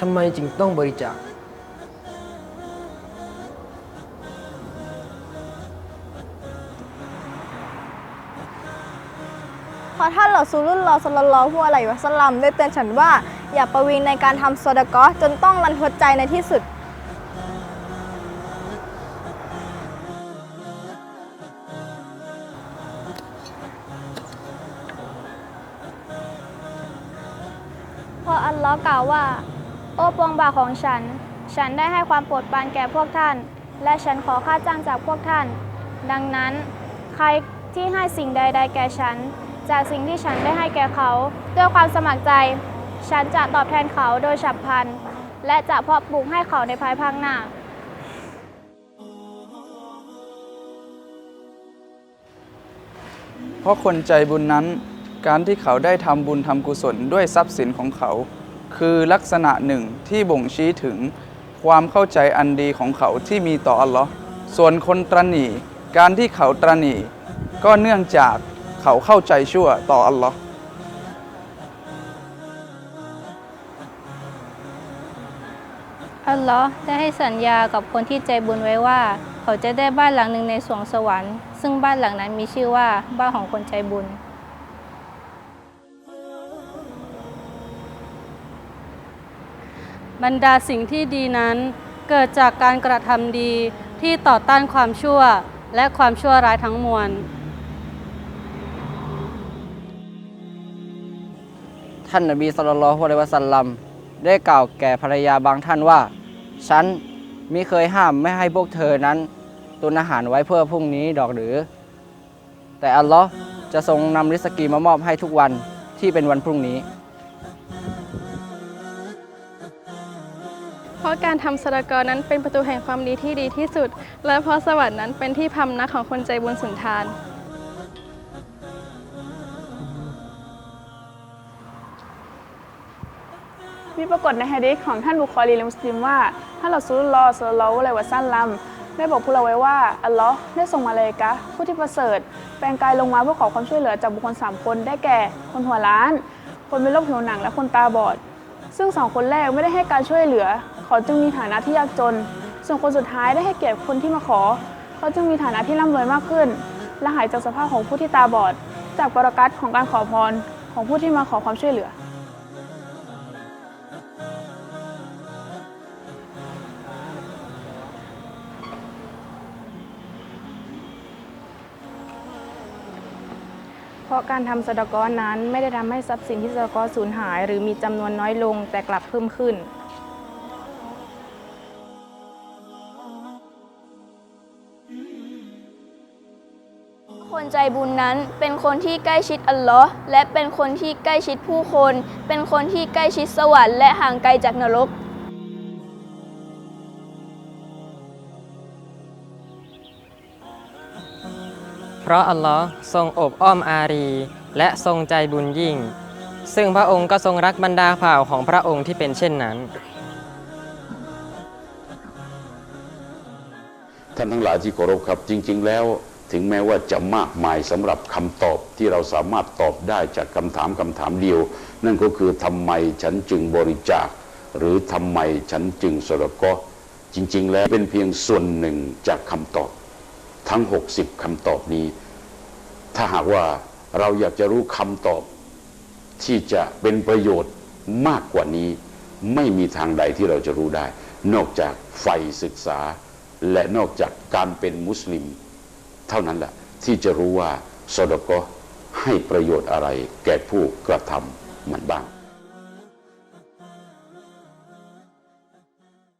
ทำไมจึงต้องบริจาค เพราะท่านรอซูลุลลอฮ์ศ็อลลัลลอฮุอะลัยฮิวะซัลลัมได้เตือนฉันว่า อย่าประวิงในการทำโซดะกอจนต้องรันทดใจในที่สุด เพราะอัลลอฮ์กล่าวว่า โอ้ปวงบ่าของฉัน ฉันได้ให้ความโปรดปรานแก่พวกท่าน และฉันขอค่าจ้างจากพวกท่าน ดังนั้น ใครที่ให้สิ่งใด ๆ แก่ฉัน จากสิ่งที่ฉันได้ให้แก่เขา ด้วยความสมัครใจ ฉันจะตอบแทนเขาโดยฉับพลัน และจะเพาะปลูกให้เขาในภายภาคหน้า เพราะคนใจบุญนั้น การที่เขาได้ทำบุญทำกุศลด้วยทรัพย์สินของเขา คือลักษณะหนึ่งที่บ่งชี้ถึงความเข้าใจอันดีของเขาที่มีต่ออัลลอฮ์ส่วนคนตรณีการที่เขาตรณีก็เนื่องจากเขาเข้าใจชั่วต่ออัลลอฮ์อัลลอฮ์ได้ให้สัญญากับคนที่ใจบุญไว้ว่า เขาจะได้บ้านหลังหนึ่งในสวงสวรรค์ ซึ่งบ้านหลังนั้นมีชื่อว่าบ้านของคนใจบุญ บรรดาสิ่งที่ดีนั้น เกิดจากการกระทำดีที่ต่อต้านความชั่วและความชั่วร้ายทั้งมวล ท่านนบีสุลต่านละฮ์อะลัยวะสัลลัมได้กล่าวแก่ภรรยาบางท่านว่า ฉันมิเคยห้ามไม่ให้พวกเธอนั้น ตุนอาหารไว้เพื่อพรุ่งนี้ดอกหรือ แต่อัลลอฮ์จะทรงนำริสกีมามอบให้ทุกวันที่เป็นวันพรุ่งนี้ เพราะการทำสดากอนั้นเป็นประตูแห่งความดีที่ดีที่สุด และเพราะสวรรค์นั้นเป็นที่พำนักของคนใจบุญสุนทานมีปรากฏในฮะดีษของท่านบุคอรีลมุสลิมว่าท่านรอซูลุลลอฮ์ศ็อลลอฮุอะลัยฮิวะซัลลัมได้บอกพวกเราไว้ว่า อัลลอฮ์ได้ส่งมาเลยกะ ผู้ที่ประเสริฐ แปลงกายลงมาเพื่อขอความช่วยเหลือจากบุคคลสามคนได้แก่ คนหัวล้าน คนเป็นโรคผิวหนังและคนตาบอด ซึ่งสองคนแรกไม่ได้ให้การช่วยเหลือ เขาจึงมีฐานะที่ยากจน ส่วนคนสุดท้ายได้ให้เกียรติคนที่มาขอ เขาจึงมีฐานะที่ร่ำรวยมากขึ้น และหายจากสภาพของผู้ที่ตาบอด จากบรากัตของการขอพรของผู้ที่มาขอความช่วยเหลือ เพราะการทำสดากอนั้นไม่ได้ทำให้ทรัพย์สินที่สดากอสูญหาย หรือมีจำนวนน้อยลงแต่กลับเพิ่มขึ้น คนใจบุญนั้นเป็นคนที่ใกล้ชิดอัลลอฮ์และเป็นคนที่ใกล้ชิดผู้คน เป็นคนที่ใกล้ชิดสวรรค์และห่างไกลจากนรก เพราะอัลลอฮ์ทรงอบอ้อมอารี และทรงใจบุญยิ่ง ซึ่งพระองค์ก็ทรงรักบรรดาผ่าวของพระองค์ที่เป็นเช่นนั้น ท่านทั้งหลายที่เคารพครับจริง ๆ แล้ว ถึงแม้ว่าจะมากมายสำหรับคำตอบที่เราสามารถตอบได้จากคำถามคำถามเดียว นั่นก็คือทำไมฉันจึงบริจาค หรือทำไมฉันจึงสระก็จริง ๆ แล้วเป็นเพียงส่วนหนึ่งจากคำตอบ ทั้ง 60คำตอบนี้ ถ้าหากว่าเราอยากจะรู้คำตอบ ที่จะเป็นประโยชน์มากกว่านี้ ไม่มีทางใดที่เราจะรู้ได้ นอกจากไฟศึกษา และนอกจากการเป็นมุสลิม เท่านั้นแหละที่จะรู้ว่าสดก็ให้ประโยชน์อะไรแก่ผู้กระทำมันบ้าง